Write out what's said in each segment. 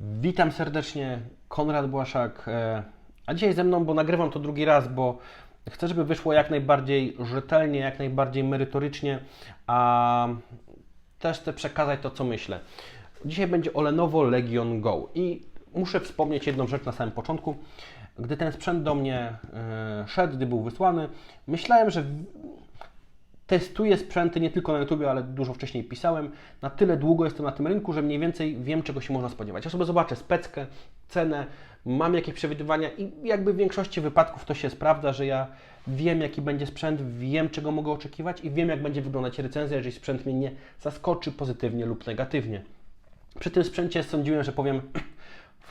Witam serdecznie, Konrad Błaszak. e, A dzisiaj ze mną, bo nagrywam to drugi raz, bo chcę, żeby wyszło jak najbardziej rzetelnie, jak najbardziej merytorycznie, a też chcę przekazać to, co myślę. Dzisiaj będzie o Lenovo Legion Go i muszę wspomnieć jedną rzecz na samym początku. Gdy ten sprzęt do mnie e, szedł, gdy był wysłany, myślałem, że testuję sprzęty nie tylko na YouTube, ale dużo wcześniej pisałem. Na tyle długo jestem na tym rynku, że mniej więcej wiem, czego się można spodziewać. Ja sobie zobaczę speckę, cenę, mam jakieś przewidywania i jakby w większości wypadków to się sprawdza, że ja wiem, jaki będzie sprzęt, wiem, czego mogę oczekiwać i wiem, jak będzie wyglądać recenzja, jeżeli sprzęt mnie nie zaskoczy pozytywnie lub negatywnie. Przy tym sprzęcie sądziłem, że powiem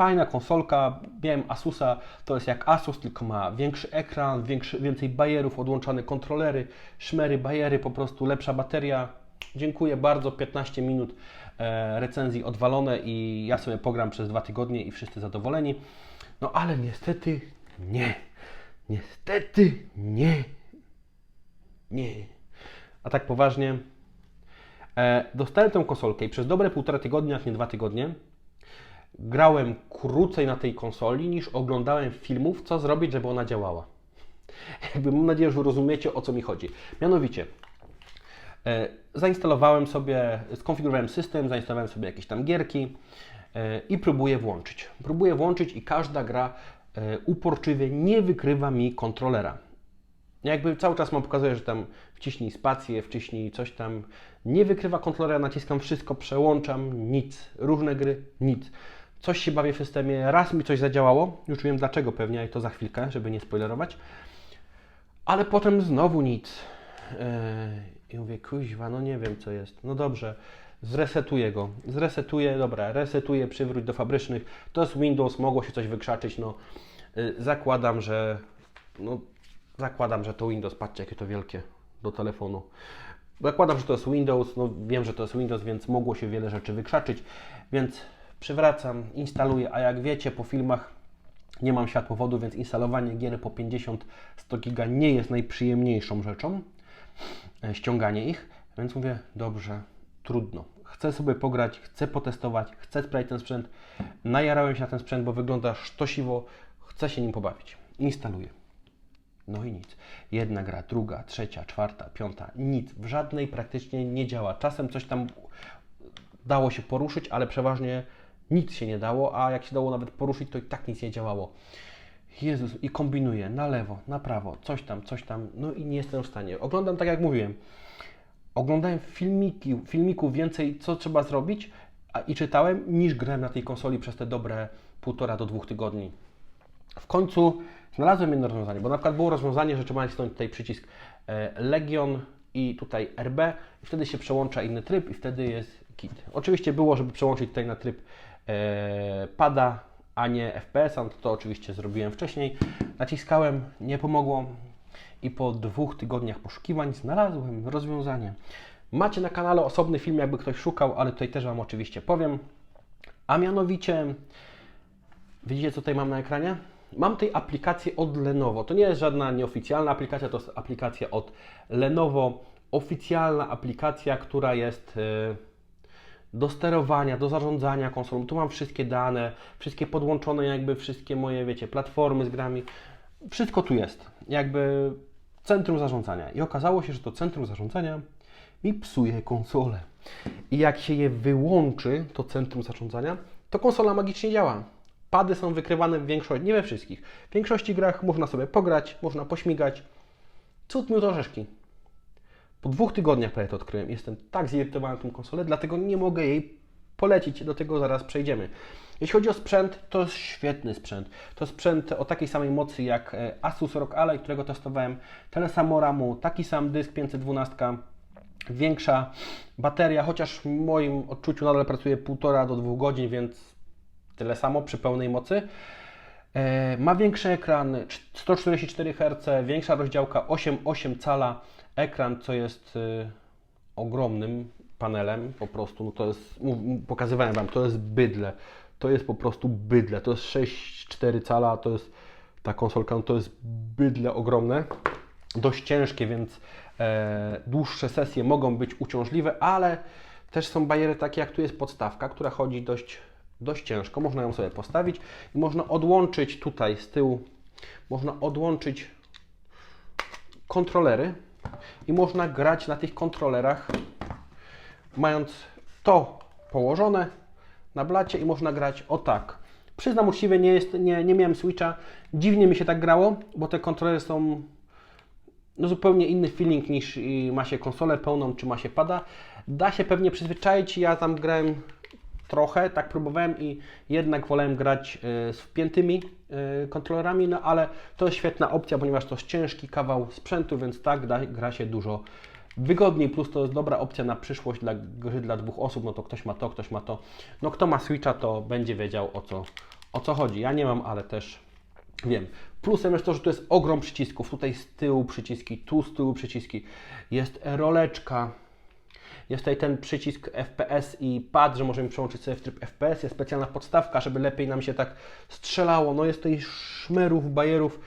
fajna konsolka, miałem Asusa, to jest jak Asus, tylko ma większy ekran, większy, więcej bajerów, odłączane kontrolery, szmery, bajery, po prostu lepsza bateria. Dziękuję bardzo, 15 minut e, recenzji odwalone i ja sobie pogram przez dwa tygodnie i wszyscy zadowoleni. No ale niestety nie. Niestety nie. Nie. A tak poważnie, e, dostałem tę konsolkę i przez dobre półtora tygodnia, jak nie dwa tygodnie, grałem krócej na tej konsoli niż oglądałem filmów, co zrobić, żeby ona działała. Jakby mam nadzieję, że rozumiecie o co mi chodzi. Mianowicie, e, zainstalowałem sobie, skonfigurowałem system, zainstalowałem sobie jakieś tam gierki e, i próbuję włączyć. Próbuję włączyć i każda gra e, uporczywie nie wykrywa mi kontrolera. Jakby cały czas mam pokazuje, że tam wciśnij spację, wciśnij coś tam. Nie wykrywa kontrolera, naciskam wszystko, przełączam, nic. Różne gry, nic. Coś się bawię w systemie, raz mi coś zadziałało, już wiem dlaczego pewnie, i to za chwilkę, żeby nie spoilerować. Ale potem znowu nic. Yy, I mówię, kuźwa, no nie wiem co jest. No dobrze, zresetuję go. Zresetuję, dobra, resetuję, przywróć do fabrycznych. To jest Windows, mogło się coś wykrzaczyć, no. Yy, zakładam, że no, zakładam, że to Windows, patrzcie jakie to wielkie do telefonu. Zakładam, że to jest Windows, no wiem, że to jest Windows, więc mogło się wiele rzeczy wykrzaczyć, więc przywracam, instaluję, a jak wiecie po filmach nie mam światłowodu, więc instalowanie gier po 50-100 giga nie jest najprzyjemniejszą rzeczą, e, ściąganie ich, więc mówię, dobrze, trudno. Chcę sobie pograć, chcę potestować, chcę sprawdzić ten sprzęt. Najarałem się na ten sprzęt, bo wygląda sztosiwo, chcę się nim pobawić. Instaluję. No i nic. Jedna gra, druga, trzecia, czwarta, piąta, nic. W żadnej praktycznie nie działa. Czasem coś tam dało się poruszyć, ale przeważnie nic się nie dało, a jak się dało nawet poruszyć, to i tak nic nie działało. Jezus, i kombinuję na lewo, na prawo, coś tam, coś tam, no i nie jestem w stanie. Oglądam tak jak mówiłem. Oglądałem filmiki, filmików więcej, co trzeba zrobić, a i czytałem, niż grałem na tej konsoli przez te dobre półtora do dwóch tygodni. W końcu znalazłem jedno rozwiązanie, bo na przykład było rozwiązanie, że trzeba nacisnąć tutaj przycisk e, Legion i tutaj RB i wtedy się przełącza inny tryb i wtedy jest kit. Oczywiście było, żeby przełączyć tutaj na tryb pada, a nie FPS, a to oczywiście zrobiłem wcześniej. Naciskałem, nie pomogło i po dwóch tygodniach poszukiwań znalazłem rozwiązanie. Macie na kanale osobny film, jakby ktoś szukał, ale tutaj też Wam oczywiście powiem. A mianowicie, widzicie co tutaj mam na ekranie? Mam tej aplikację od Lenovo. To nie jest żadna nieoficjalna aplikacja, to jest aplikacja od Lenovo. Oficjalna aplikacja, która jest e, do sterowania, do zarządzania konsolą. Tu mam wszystkie dane, wszystkie podłączone, jakby wszystkie moje, wiecie, platformy z grami. Wszystko tu jest. Jakby centrum zarządzania. I okazało się, że to centrum zarządzania mi psuje konsolę. I jak się je wyłączy, to centrum zarządzania, to konsola magicznie działa. Pady są wykrywane w większości, nie we wszystkich. W większości grach można sobie pograć, można pośmigać. Cud miód orzeszki. Po dwóch tygodniach prawie to odkryłem. Jestem tak zirytowany tą konsolę, dlatego nie mogę jej polecić. Do tego zaraz przejdziemy. Jeśli chodzi o sprzęt, to świetny sprzęt. To sprzęt o takiej samej mocy jak e, Asus ROG Ally, którego testowałem. Tyle samo RAMu, taki sam dysk 512, większa bateria, chociaż w moim odczuciu nadal pracuje 1,5 do 2 godzin, więc tyle samo przy pełnej mocy. E, ma większy ekran, 144 Hz, większa rozdziałka 8,8 cala. Ekran, co jest y, ogromnym panelem, po prostu, no to jest, pokazywałem Wam, to jest bydle, to jest po prostu bydle, to jest 6,4 cala, to jest ta konsolka, no to jest bydle ogromne, dość ciężkie, więc e, dłuższe sesje mogą być uciążliwe, ale też są bariery takie, jak tu jest podstawka, która chodzi dość dość ciężko. Można ją sobie postawić i można odłączyć tutaj z tyłu, można odłączyć kontrolery i można grać na tych kontrolerach, mając to położone na blacie i można grać o tak. Przyznam uczciwie, nie, jest, nie, nie miałem Switcha, dziwnie mi się tak grało, bo te kontrolery są no zupełnie inny feeling niż ma się konsolę pełną, czy ma się pada. Da się pewnie przyzwyczaić, ja tam grałem trochę, tak próbowałem i jednak wolałem grać y, z wpiętymi y, kontrolerami, no ale to jest świetna opcja, ponieważ to jest ciężki kawał sprzętu, więc tak da, gra się dużo wygodniej, plus to jest dobra opcja na przyszłość dla gry dla dwóch osób, no to ktoś ma to, ktoś ma to. No kto ma Switcha, to będzie wiedział o co, o co chodzi. Ja nie mam, ale też Wiem. Plusem jest to, że tu jest ogrom przycisków. Tutaj z tyłu przyciski, tu z tyłu przyciski. Jest roleczka. Jest tutaj ten przycisk FPS i pad, że możemy przełączyć sobie w tryb FPS. Jest specjalna podstawka, żeby lepiej nam się tak strzelało. No jest tutaj szmerów, bajerów.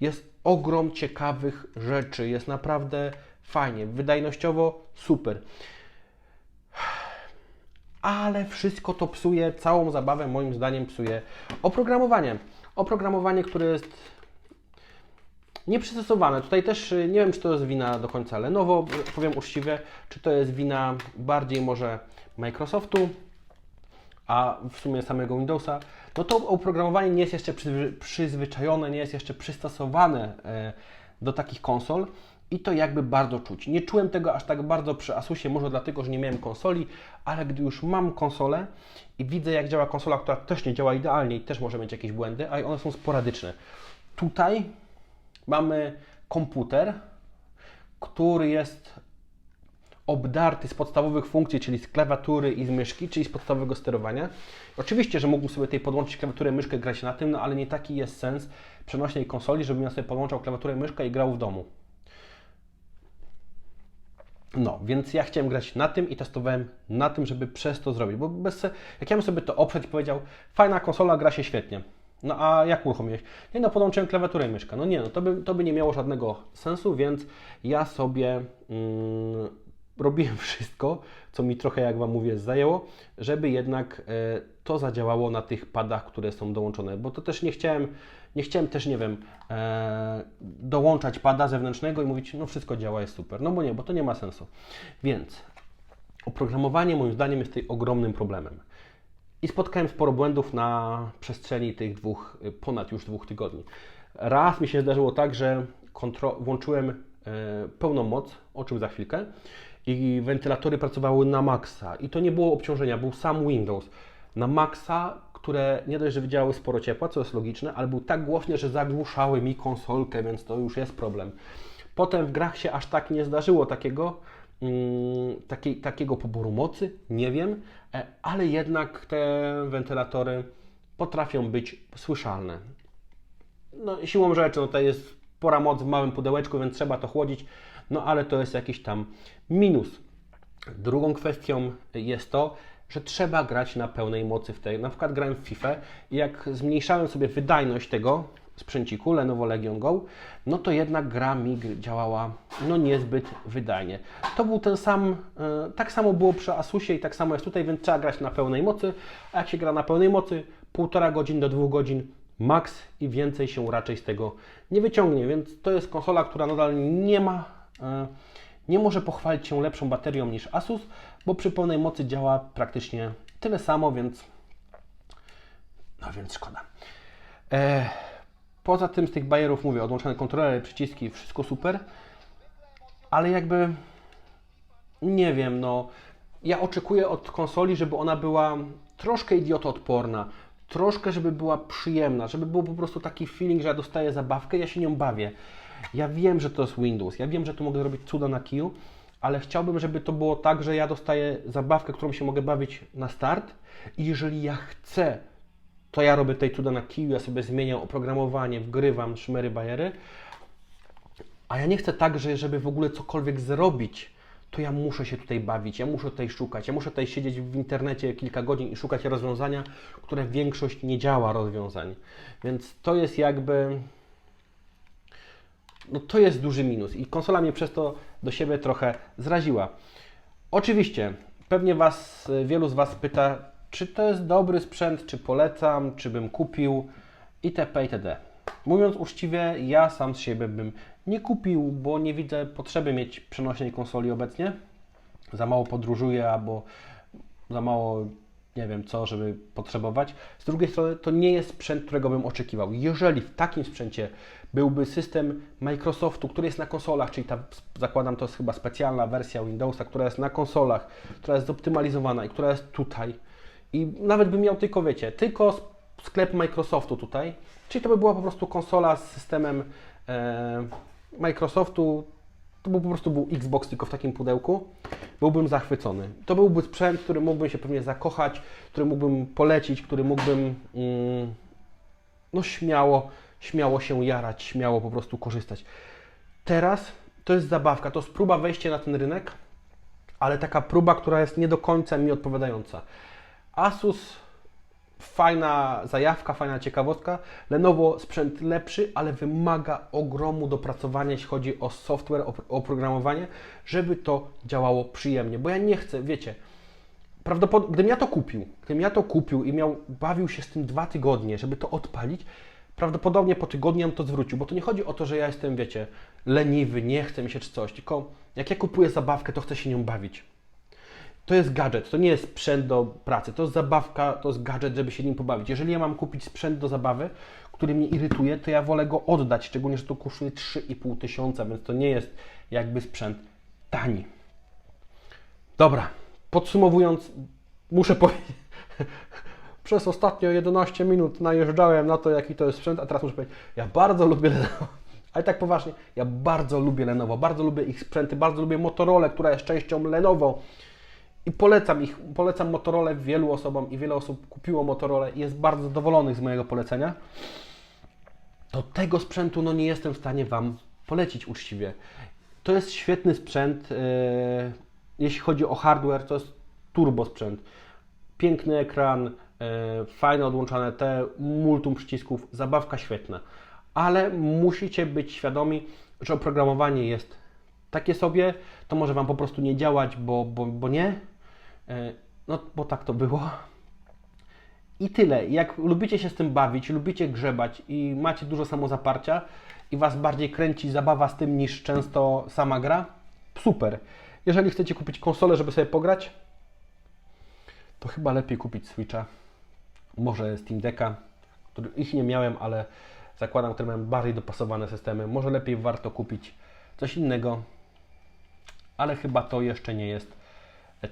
Jest ogrom ciekawych rzeczy. Jest naprawdę fajnie. Wydajnościowo super. Ale wszystko to psuje, całą zabawę moim zdaniem psuje oprogramowanie. Oprogramowanie, które jest nieprzystosowane. Tutaj też y, nie wiem, czy to jest wina do końca Lenovo, powiem uczciwie, czy to jest wina bardziej może Microsoftu, a w sumie samego Windowsa. No to oprogramowanie nie jest jeszcze przyzwy- przyzwyczajone, nie jest jeszcze przystosowane e, do takich konsol i to jakby bardzo czuć. Nie czułem tego aż tak bardzo przy Asusie, może dlatego, że nie miałem konsoli, ale gdy już mam konsolę i widzę jak działa konsola, która też nie działa idealnie i też może mieć jakieś błędy, a one są sporadyczne. Tutaj mamy komputer, który jest obdarty z podstawowych funkcji, czyli z klawiatury i z myszki, czyli z podstawowego sterowania. Oczywiście, że mógłbym sobie tutaj podłączyć klawiaturę, myszkę, grać na tym, no ale nie taki jest sens przenośnej konsoli, żebym ja sobie podłączał klawiaturę, myszkę i grał w domu. No, więc ja chciałem grać na tym i testowałem na tym, żeby przez to zrobić, bo bez, jak ja bym sobie to oprzeć powiedział, fajna konsola, gra się świetnie. No a jak uruchomiłeś? Nie no, podłączyłem klawiaturę i myszkę. No nie, no to by, to by nie miało żadnego sensu, więc ja sobie mm, robiłem wszystko, co mi trochę, jak Wam mówię, zajęło, żeby jednak e, to zadziałało na tych padach, które są dołączone, bo to też nie chciałem, nie chciałem też, nie wiem, e, dołączać pada zewnętrznego i mówić, no wszystko działa, jest super. No bo nie, bo to nie ma sensu. Więc oprogramowanie moim zdaniem jest tutaj ogromnym problemem. I spotkałem sporo błędów na przestrzeni tych dwóch, y, ponad już dwóch tygodni. Raz mi się zdarzyło tak, że włączyłem e, pełną moc, o czym za chwilkę, i wentylatory pracowały na maksa. I to nie było obciążenia, był sam Windows. Na maksa, które nie dość, że wydzielały sporo ciepła, co jest logiczne, ale był tak głośny, że zagłuszały mi konsolkę, więc to już jest problem. Potem w grach się aż tak nie zdarzyło takiego, takiej, takiego poboru mocy, nie wiem, e, ale jednak te wentylatory potrafią być słyszalne. No, siłą rzeczy, no to jest spora moc w małym pudełeczku, więc trzeba to chłodzić, no ale to jest jakiś tam minus. Drugą kwestią jest to, że trzeba grać na pełnej mocy w tej. Na przykład grałem w FIFA i jak zmniejszałem sobie wydajność tego sprzęciku Lenovo Legion Go, no to jednak gra mi gr- działała no niezbyt wydajnie. To był ten sam, e, tak samo było przy Asusie i tak samo jest tutaj, więc trzeba grać na pełnej mocy, a jak się gra na pełnej mocy, półtora godzin do dwóch godzin max i więcej się raczej z tego nie wyciągnie, więc to jest konsola, która nadal nie ma, e, nie może pochwalić się lepszą baterią niż Asus, bo przy pełnej mocy działa praktycznie tyle samo, więc no więc szkoda. E, poza tym z tych bajerów mówię, odłączone kontrolery, przyciski, wszystko super, ale jakby nie wiem, no ja oczekuję od konsoli, żeby ona była troszkę idiotoodporna, troszkę, żeby była przyjemna, żeby był po prostu taki feeling, że ja dostaję zabawkę, ja się nią bawię. Ja wiem, że to jest Windows, ja wiem, że tu mogę zrobić cuda na kiju, ale chciałbym, żeby to było tak, że ja dostaję zabawkę, którą się mogę bawić na start i jeżeli ja chcę, to ja robię tej cuda na kiju, ja sobie zmieniam oprogramowanie, wgrywam szmery, bajery, a ja nie chcę tak, że żeby w ogóle cokolwiek zrobić, to ja muszę się tutaj bawić, ja muszę tutaj szukać, ja muszę tutaj siedzieć w internecie kilka godzin i szukać rozwiązania, które większość nie działa rozwiązań. Więc to jest jakby. No to jest duży minus i konsola mnie przez to do siebie trochę zraziła. Oczywiście, pewnie Was, wielu z Was pyta, czy to jest dobry sprzęt, czy polecam, czy bym kupił itp. itd. Mówiąc uczciwie, ja sam z siebie bym nie kupił, bo nie widzę potrzeby mieć przenośnej konsoli obecnie. Za mało podróżuję albo za mało nie wiem co, żeby potrzebować. Z drugiej strony to nie jest sprzęt, którego bym oczekiwał. Jeżeli w takim sprzęcie byłby system Microsoftu, który jest na konsolach, czyli ta, zakładam, to jest chyba specjalna wersja Windowsa, która jest na konsolach, która jest zoptymalizowana i która jest tutaj. I nawet bym miał tylko, wiecie, tylko sklep Microsoftu tutaj, czyli to by była po prostu konsola z systemem e, Microsoftu, to był po prostu był Xbox tylko w takim pudełku, byłbym zachwycony. To byłby sprzęt, który mógłbym się pewnie zakochać, który mógłbym polecić, który mógłbym mm, no śmiało, śmiało się jarać, śmiało po prostu korzystać. Teraz to jest zabawka, to jest próba wejścia na ten rynek, ale taka próba, która jest nie do końca mi odpowiadająca. Asus fajna zajawka, fajna ciekawostka. Lenovo sprzęt lepszy, ale wymaga ogromu dopracowania, jeśli chodzi o software, o oprogramowanie, żeby to działało przyjemnie. Bo ja nie chcę, wiecie, prawdopodobnie, gdybym ja to kupił, gdybym ja to kupił i miał, bawił się z tym dwa tygodnie, żeby to odpalić, prawdopodobnie po tygodniu bym to zwrócił, bo to nie chodzi o to, że ja jestem, wiecie, leniwy, nie chce mi się czy coś, tylko jak ja kupuję zabawkę, to chcę się nią bawić. To jest gadżet, to nie jest sprzęt do pracy, to jest zabawka, to jest gadżet, żeby się nim pobawić. Jeżeli ja mam kupić sprzęt do zabawy, który mnie irytuje, to ja wolę go oddać, szczególnie, że to kosztuje 3,5 tysiąca, więc to nie jest jakby sprzęt tani. Dobra, podsumowując, muszę powiedzieć, przez ostatnie 11 minut najeżdżałem na to, jaki to jest sprzęt, a teraz muszę powiedzieć, ja bardzo lubię Lenovo. Ale tak poważnie, ja bardzo lubię Lenovo, bardzo lubię ich sprzęty, bardzo lubię Motorola, która jest częścią Lenovo. I polecam ich, polecam Motorola wielu osobom i wiele osób kupiło Motorola i jest bardzo zadowolonych z mojego polecenia. To tego sprzętu no nie jestem w stanie Wam polecić uczciwie. To jest świetny sprzęt, yy, jeśli chodzi o hardware, to jest turbo sprzęt. Piękny ekran, yy, fajne odłączane te, multum przycisków, zabawka świetna. Ale musicie być świadomi, że oprogramowanie jest takie sobie, to może Wam po prostu nie działać, bo, bo, bo nie. E, No, bo tak to było. I tyle. Jak lubicie się z tym bawić, lubicie grzebać i macie dużo samozaparcia i Was bardziej kręci zabawa z tym niż często sama gra, super. Jeżeli chcecie kupić konsolę, żeby sobie pograć, to chyba lepiej kupić Switcha. Może Steam Decka, który ich nie miałem, ale zakładam, które mają bardziej dopasowane systemy. Może lepiej warto kupić coś innego, ale chyba to jeszcze nie jest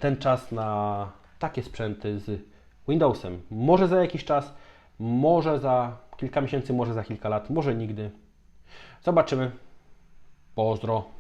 ten czas na takie sprzęty z Windowsem. Może za jakiś czas, może za kilka miesięcy, może za kilka lat, może nigdy. Zobaczymy. Pozdro.